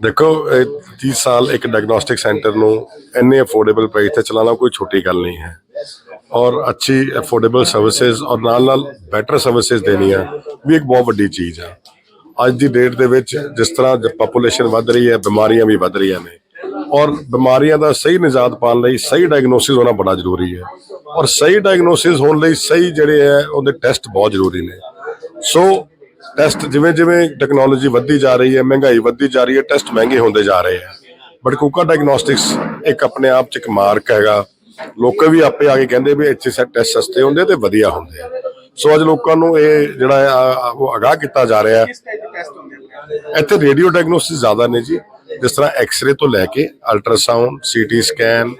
ਦੇਖੋ, ਇਹ 30 ਸਾਲ ਇੱਕ ਡਾਇਗਨੋਸਟਿਕ ਸੈਂਟਰ ਨੂੰ ਇੰਨੇ ਅਫੋਰਡੇਬਲ ਪ੍ਰਾਈਸ ਤੇ ਚਲਾਉਣਾ ਕੋਈ ਛੋਟੀ ਗੱਲ ਨਹੀਂ ਹੈ। ਔਰ ਅੱਛੀ ਅਫੋਰਡੇਬਲ ਸਰਵਿਸਿਜ਼ ਔਰ ਨਾਲ ਨਾਲ ਬੈਟਰ ਸਰਵਿਸਿਜ਼ ਦੇਣੀਆਂ ਵੀ ਇੱਕ ਬਹੁਤ ਵੱਡੀ ਚੀਜ਼ ਆ। ਅੱਜ ਦੀ ਡੇਟ ਦੇ ਵਿੱਚ ਜਿਸ ਤਰ੍ਹਾਂ ਪੋਪੂਲੇਸ਼ਨ ਵੱਧ ਰਹੀ ਹੈ, ਬਿਮਾਰੀਆਂ ਵੀ ਵੱਧ ਰਹੀਆਂ ਨੇ। ਔਰ ਬਿਮਾਰੀਆਂ ਦਾ ਸਹੀ ਨਿਜਾਤ ਪਾਉਣ ਲਈ ਸਹੀ ਡਾਇਗਨੋਸਿਸ ਹੋਣਾ ਬੜਾ ਜ਼ਰੂਰੀ ਹੈ। ਔਰ ਸਹੀ ਡਾਇਗਨੋਸਿਸ ਹੋਣ ਲਈ ਸਹੀ ਜਿਹੜੇ ਹੈ, ਉਹਦੇ ਟੈਸਟ ਬਹੁਤ ਜ਼ਰੂਰੀ ਨੇ। ਸੋ ਟੈਸਟ ਜਿਵੇਂ ਜਿਵੇਂ ਟੈਕਨੋਲੋਜੀ ਵੱਧਦੀ ਜਾ ਰਹੀ ਹੈ, ਮਹਿੰਗਾਈ ਵੱਧਦੀ ਜਾ ਰਹੀ ਹੈ ਟੈਸਟ ਮਹਿੰਗੇ ਹੁੰਦੇ ਜਾ ਰਹੇ ਆ ਬਟ ਕੁਕਾ ਡਾਇਗਨੋਸਟਿਕਸ ਇੱਕ ਆਪਣੇ ਆਪ ਚ ਇੱਕ ਮਾਰਕ ਹੈਗਾ। ਲੋਕ ਵੀ ਆਪੇ ਆ ਕੇ ਕਹਿੰਦੇ ਵੀ ਇੱਥੇ ਸੈਟ ਟੈਸਟ ਸਸਤੇ ਹੁੰਦੇ ਤੇ ਵਧੀਆ ਹੁੰਦੇ ਆ। ਸੋ ਅੱਜ ਲੋਕਾਂ ਨੂੰ ਇਹ ਜਿਹੜਾ ਉਹ ਅਗਾਹ ਕੀਤਾ ਜਾ ਰਿਹਾ ਹੈ। ਇੱਥੇ ਰੇਡੀਓ ਡਾਇਗਨੋਸਟਿਸ ਜ਼ਿਆਦਾ ਨੇ ਜੀ। ਜਿਸ ਤਰ੍ਹਾਂ ਐਕਸ-ਰੇ ਤੋਂ ਲੈ ਕੇ ultrasound CT scan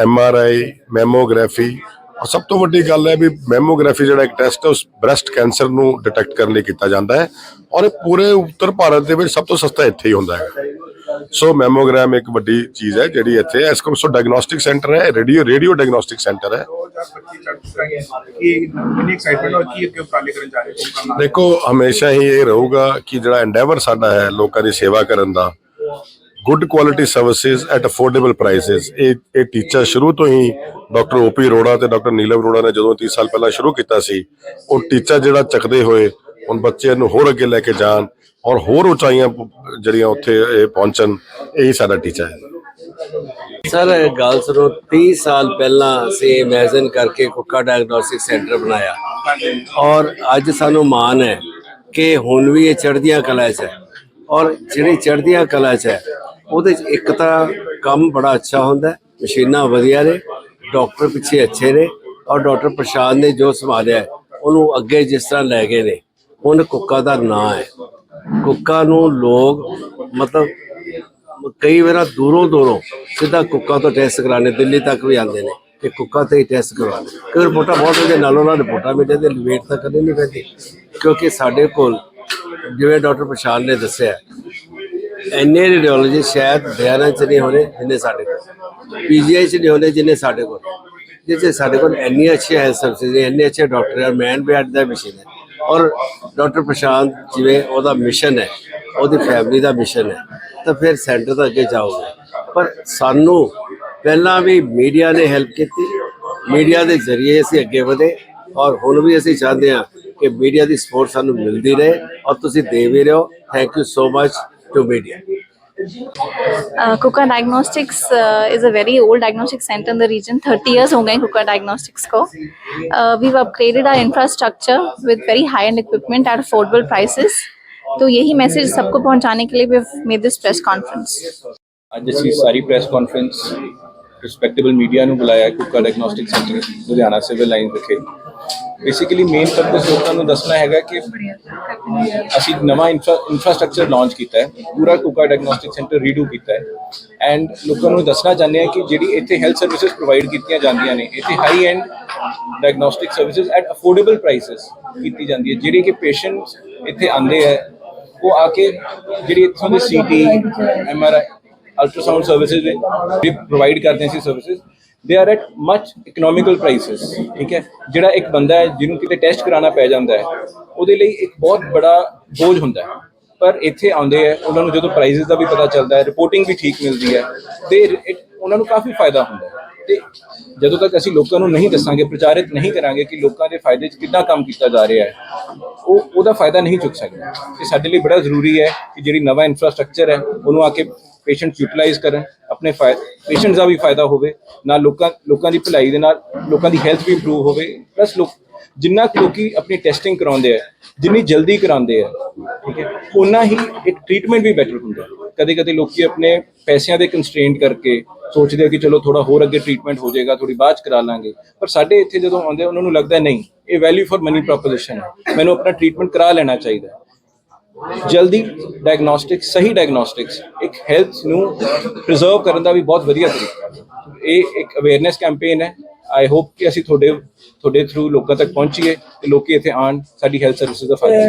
MRI mammography ਸਭ ਤੋਂ ਵੱਡੀ ਗੱਲ ਹੈ ਵੀ ਮੈਮੋਗ੍ਰਾਫੀ ਜਿਹੜਾ ਇੱਕ ਟੈਸਟ ਹੈ ਉਸ ਬ੍ਰੈਸਟ ਕੈਂਸਰ ਨੂੰ ਡਿਟੈਕਟ ਕਰਨ ਲਈ ਕੀਤਾ ਜਾਂਦਾ ਹੈ ਔਰ ਇਹ ਪੂਰੇ ਉੱਤਰ ਭਾਰਤ ਦੇ ਵਿੱਚ ਸਭ ਤੋਂ ਸਸਤਾ ਇੱਥੇ ਹੀ ਹੁੰਦਾ ਹੈ ਸੋ ਮੈਮੋਗ੍ਰਾਮ ਇੱਕ ਵੱਡੀ ਚੀਜ਼ ਹੈ ਜਿਹੜੀ ਇੱਥੇ ਇਸ ਕੋਲ ਸੋ ਡਾਇਗਨੋਸਟਿਕ ਸੈਂਟਰ ਹੈ ਰੇਡੀਓ ਰੇਡੀਓ ਡਾਇਗਨੋਸਟਿਕ ਸੈਂਟਰ ਹੈ। 2025 ਚੜ ਚੁੱਕਾ ਹੈ ਕਿ ਕਿੰਨੀ ਐਕਸਾਈਟਮੈਂਟ ਔਰ ਕੀ ਅੱਗੇ ਉਪਰਾਲੇ ਕਰਨ ਜਾ ਰਹੇ ਹੋ? ਕੰਮ ਕਰਨਾ ਦੇਖੋ ਹਮੇਸ਼ਾ ਹੀ ਇਹ ਰਹੂਗਾ ਕਿ ਜਿਹੜਾ ਐਂਡੇਵਰ ਸਾਡਾ ਹੈ ਲੋਕਾਂ ਦੀ ਸੇਵਾ ਕਰਨ ਦਾ good quality services at affordable prices ਇਹ ਇਹ ਟੀਚਰ ਸ਼ੁਰੂ ਤੋਂ ਹੀ ਡਾਕਟਰ ਓਪੀ ਅਰੋੜਾ ਤੇ ਡਾਕਟਰ ਨੀਲਮ ਅਰੋੜਾ ਨੇ ਜਦੋਂ 30 ਸਾਲ ਪਹਿਲਾਂ ਸ਼ੁਰੂ ਕੀਤਾ ਸੀ, ਉਹ ਟੀਚਾ ਜਿਹੜਾ ਚੱਕਦੇ ਹੋਏ ਹੁਣ ਬੱਚਿਆਂ ਨੂੰ ਹੋਰ ਅੱਗੇ ਲੈ ਕੇ ਜਾਣ ਔਰ ਹੋਰ ਉਚਾਈਆਂ ਜਿਹੜੀਆਂ ਉੱਥੇ ਇਹ ਪਹੁੰਚਣ, ਇਹੀ ਸਾਡਾ ਟੀਚਾ ਹੈ। ਸਰ ਗੱਲ ਸੁਣੋ 30 ਸਾਲ ਪਹਿਲਾਂ ਅਸੀਂ ਇਮੇਜਿਨ ਕਰਕੇ ਕੁੱਕਾ ਡਾਇਗਨੋਸਟਿਕ ਸੈਂਟਰ ਬਣਾਇਆ। ਔਰ ਅੱਜ ਸਾਨੂੰ ਮਾਣ ਹੈ ਕਿ ਹੁਣ ਵੀ ਇਹ ਚੜ੍ਹਦੀਆਂ ਕਲਾ 'ਚ ਹੈ। ਔਰ ਜਿਹੜੀ ਚੜ੍ਹਦੀਆਂ ਕਲਾ 'ਚ ਹੈ ਉਹਦੇ 'ਚ ਇੱਕ ਤਾਂ ਕੰਮ ਬੜਾ ਅੱਛਾ ਹੁੰਦਾ ਮਸ਼ੀਨਾਂ ਵਧੀਆ ਨੇ, ਡਾਕਟਰ ਪਿੱਛੇ ਅੱਛੇ ਨੇ, ਔਰ ਡਾਕਟਰ ਪ੍ਰਸ਼ਾਦ ਨੇ ਜੋ ਸੰਭਾਲਿਆ ਉਹਨੂੰ ਅੱਗੇ ਜਿਸ ਤਰ੍ਹਾਂ ਲੈ ਗਏ ਨੇ, ਹੁਣ ਕੁੱਕਾ ਦਾ ਨਾਂ ਹੈ। ਕੁੱਕਾ ਨੂੰ ਲੋਕ ਮਤਲਬ ਕਈ ਵਾਰ ਦੂਰੋਂ ਦੂਰੋਂ ਸਿੱਧਾ ਕੁੱਕਾ ਤੋਂ ਟੈਸਟ ਕਰਾਣੇ ਦਿੱਲੀ ਤੱਕ ਵੀ ਆਉਂਦੇ ਨੇ ਕਿ ਕੁੱਕਾ ਤੇ ਹੀ ਟੈਸਟ ਕਰਵਾਉਣੇ ਕਿਉਂਕਿ ਰਿਪੋਰਟਾਂ ਬਹੁਤ ਹੁੰਦੀਆਂ, ਨਾਲੋਂ ਨਾਲ ਰਿਪੋਰਟਾਂ ਮਿਲਦੇ ਤੇ ਵੇਟ ਤਾਂ ਕਦੇ ਨਹੀਂ ਪੈਂਦੀ, ਕਿਉਂਕਿ ਸਾਡੇ ਕੋਲ ਜਿਵੇਂ ਡਾਕਟਰ ਪ੍ਰਸ਼ਾਦ ਨੇ ਦੱਸਿਆ ਇੰਨੇ ਰੇਡੀਓਲੋਜੀ ਸ਼ਾਇਦ ਹਰਿਆਣਾ ਚ ਨਹੀਂ ਹੋਣੇ ਜਿੰਨੇ ਸਾਡੇ ਕੋਲ। ਪੀਜੀਆਈ ਚ ਨਹੀਂ ਹੋਣੇ ਜਿੰਨੇ ਸਾਡੇ ਕੋਲ। ਜਿੱਥੇ ਸਾਡੇ ਕੋਲ ਇੰਨੀ ਅੱਛੀ ਹੈਲਥ ਸਰਵਿਸਿਜ਼ ਨੇ, ਇੰਨੇ ਅੱਛੇ ਡਾਕਟਰ ਹੈ ਮੈਨ ਬੈਡ ਦਾ ਮਿਸ਼ਨ ਹੈ। ਔਰ ਡਾਕਟਰ ਪ੍ਰਸ਼ਾਂਤ ਜਿਵੇਂ ਉਹਦਾ ਮਿਸ਼ਨ ਹੈ, ਉਹਦੀ ਫੈਮਿਲੀ ਦਾ ਮਿਸ਼ਨ ਹੈ, ਤਾਂ ਫਿਰ ਸੈਂਟਰ ਤਾਂ ਅੱਗੇ ਜਾਓਗੇ। ਪਰ ਸਾਨੂੰ ਪਹਿਲਾਂ ਵੀ ਮੀਡੀਆ ਨੇ ਹੈਲਪ ਕੀਤੀ ਮੀਡੀਆ ਦੇ ਜ਼ਰੀਏ ਅਸੀਂ ਅੱਗੇ ਵਧੇ, ਔਰ ਹੁਣ ਵੀ ਅਸੀਂ ਚਾਹੁੰਦੇ ਹਾਂ ਕਿ ਮੀਡੀਆ ਦੀ ਸਪੋਰਟ ਸਾਨੂੰ ਮਿਲਦੀ ਰਹੇ, ਔਰ ਤੁਸੀਂ ਦੇ ਵੀ ਰਹੇ ਹੋ। Thank you so much to media. Uh, Kuka Diagnostics uh, is a very old diagnostic center in the region. 30 years ho gaye Kuka Diagnostics ko. Uh, we've upgraded our infrastructure with very high-end equipment at affordable prices. तो यही message सबको पहुंचाने के लिए we made this press conference आज इसकी सारी press conference respectable media ਨੂੰ ਬੁਲਾਇਆ Kukka diagnostic centre Ludhiana civil line ਵਿਖੇ। ਬੇਸਿਕਲੀ ਮੇਨ ਪਰਪਸ ਲੋਕਾਂ ਨੂੰ ਦੱਸਣਾ ਹੈਗਾ ਕਿ ਅਸੀਂ ਨਵਾਂ ਇਨਫਰਾਸਟ੍ਰਕਚਰ ਲਾਂਚ ਕੀਤਾ ਹੈ, ਪੂਰਾ ਕੁੱਕਾ ਡਾਇਗਨੋਸਟਿਕ ਸੈਂਟਰ ਰੀਡੂ ਕੀਤਾ ਹੈ। ਐਂਡ ਲੋਕਾਂ ਨੂੰ ਦੱਸਣਾ ਚਾਹੁੰਦੇ ਹਾਂ ਕਿ ਜਿਹੜੀ ਇੱਥੇ ਹੈਲਥ ਸਰਵਿਸਿਜ਼ ਪ੍ਰੋਵਾਈਡ ਕੀਤੀਆਂ ਜਾਂਦੀਆਂ ਨੇ, ਇੱਥੇ high end diagnostic services at affordable prices ਕੀਤੀ ਜਾਂਦੀ ਹੈ। ਜਿਹੜੀ ਕਿ ਪੇਸ਼ੈਂਟਸ ਇੱਥੇ ਆਉਂਦੇ ਹੈ, ਉਹ ਆ ਕੇ ਜਿਹੜੀ ਇੱਥੋਂ ਦੇ ਸੀਟੀ ਐਮਆਰਆਈ ਅਲਟਰਾਸਾਊਂਡ ਸਰਵਿਸਿਜ਼ ਵੀ ਪ੍ਰੋਵਾਈਡ ਕਰਦੇ ਸੀ ਸਰਵਿਸਿਜ਼ ਦੇ are at much economical prices ਠੀਕ ਹੈ ਜਿਹੜਾ ਇੱਕ ਬੰਦਾ ਹੈ ਜਿਹਨੂੰ ਕਿਤੇ ਟੈਸਟ ਕਰਾਉਣਾ ਪੈ ਜਾਂਦਾ ਹੈ ਉਹਦੇ ਲਈ ਇੱਕ ਬਹੁਤ ਬੜਾ ਬੋਝ ਹੁੰਦਾ ਹੈ ਪਰ ਇੱਥੇ ਆਉਂਦੇ ਆ ਉਹਨਾਂ ਨੂੰ ਜਦੋਂ ਪ੍ਰਾਈਸਸ ਦਾ ਵੀ ਪਤਾ ਚੱਲਦਾ ਹੈ ਰਿਪੋਰਟਿੰਗ ਵੀ ਠੀਕ ਮਿਲਦੀ ਹੈ ਤੇ ਉਹਨਾਂ ਨੂੰ ਕਾਫੀ ਫਾਇਦਾ ਹੁੰਦਾ ਹੈ ਤੇ ਜਦੋਂ ਤੱਕ ਅਸੀਂ ਲੋਕਾਂ ਨੂੰ ਨਹੀਂ ਦੱਸਾਂਗੇ ਪ੍ਰਚਾਰਿਤ ਨਹੀਂ ਕਰਾਂਗੇ ਕਿ ਲੋਕਾਂ ਦੇ ਫਾਇਦੇ 'ਚ ਕਿੰਨਾ ਕੰਮ ਕੀਤਾ ਜਾ ਰਿਹਾ ਹੈ ਉਹ ਉਹਦਾ ਫਾਇਦਾ ਨਹੀਂ ਚੁੱਕ ਸਕਦਾ। ਇਹ ਸਾਡੇ ਲਈ ਬੜਾ ਜ਼ਰੂਰੀ ਹੈ ਕਿ ਜਿਹੜੀ ਨਵਾਂ ਇਨਫਰਾਸਟ੍ਰਕਚਰ ਹੈ ਉਹਨੂੰ ਆ ਕੇ ਪੇਸ਼ੈਂਟ ਯੂਟਿਲਾਈਜ਼ ਕਰਨ ਆਪਣੇ ਪੇਸ਼ੈਂਟਸ ਦਾ ਵੀ ਫਾਇਦਾ ਹੋਵੇ ਨਾਲ ਲੋਕਾਂ ਲੋਕਾਂ ਦੀ ਭਲਾਈ ਦੇ ਨਾਲ ਲੋਕਾਂ ਦੀ ਹੈਲਥ ਵੀ ਇੰਪਰੂਵ ਹੋਵੇ। ਪਲੱਸ ਲੋਕ ਜਿੰਨਾ ਕੁ ਲੋਕੀ ਆਪਣੀ ਟੈਸਟਿੰਗ ਕਰਾਉਂਦੇ ਆ ਜਿੰਨੀ ਜਲਦੀ ਕਰਾਉਂਦੇ ਆ ਠੀਕ ਹੈ ਉਨਾ ਹੀ ਇੱਕ ਟ੍ਰੀਟਮੈਂਟ ਵੀ ਬੈਟਰ ਹੁੰਦਾ। ਕਦੇ ਕਦੇ ਲੋਕੀ ਆਪਣੇ ਪੈਸਿਆਂ ਦੇ ਕੰਸਟ੍ਰੇਂਟ ਕਰਕੇ ਸੋਚਦੇ ਆ ਕਿ ਚਲੋ ਥੋੜਾ ਹੋਰ ਅੱਗੇ ਟ੍ਰੀਟਮੈਂਟ ਹੋ ਜਾਏਗਾ ਥੋੜੀ ਬਾਅਦ ਚ ਕਰਾ ਲਾਂਗੇ। ਪਰ ਸਾਡੇ ਇੱਥੇ ਜਦੋਂ ਆਉਂਦੇ ਆ, ਉਹਨਾਂ ਨੂੰ ਲੱਗਦਾ ਨਹੀਂ। ਇਹ ਵੈਲਿਊ ਫॉर ਮਨੀ ਪ੍ਰੋਪੋਜੀਸ਼ਨ ਹੈ। ਮੈਨੂੰ ਆਪਣਾ ਟ੍ਰੀਟਮੈਂਟ ਕਰਾ ਲੈਣਾ ਚਾਹੀਦਾ ਜਲਦੀ ਡਾਇਗਨੋਸਟਿਕਸ ਸਹੀ ਡਾਇਗਨੋਸਟਿਕਸ ਇੱਕ ਹੈਲਥ ਨੂੰ ਪ੍ਰੀਜ਼ਰਵ ਕਰਨ ਦਾ ਵੀ ਬਹੁਤ ਵਧੀਆ ਤਰੀਕਾ ਹੈ। ਇਹ ਇੱਕ ਅਵੇਅਰਨੈਸ ਕੈਂਪੇਨ ਹੈ। ਆਈ ਹੋਪ ਕਿ ਅਸੀਂ ਤੁਹਾਡੇ ਤੁਹਾਡੇ ਥਰੂ ਲੋਕਾਂ ਤੱਕ ਪਹੁੰਚੀਏ ਤੇ ਲੋਕੀ ਇੱਥੇ ਆਣ ਸਾਡੀ ਹੈਲਥ ਸਰਵਿਸਿਜ਼ ਦਾ ਫਾਇਦਾ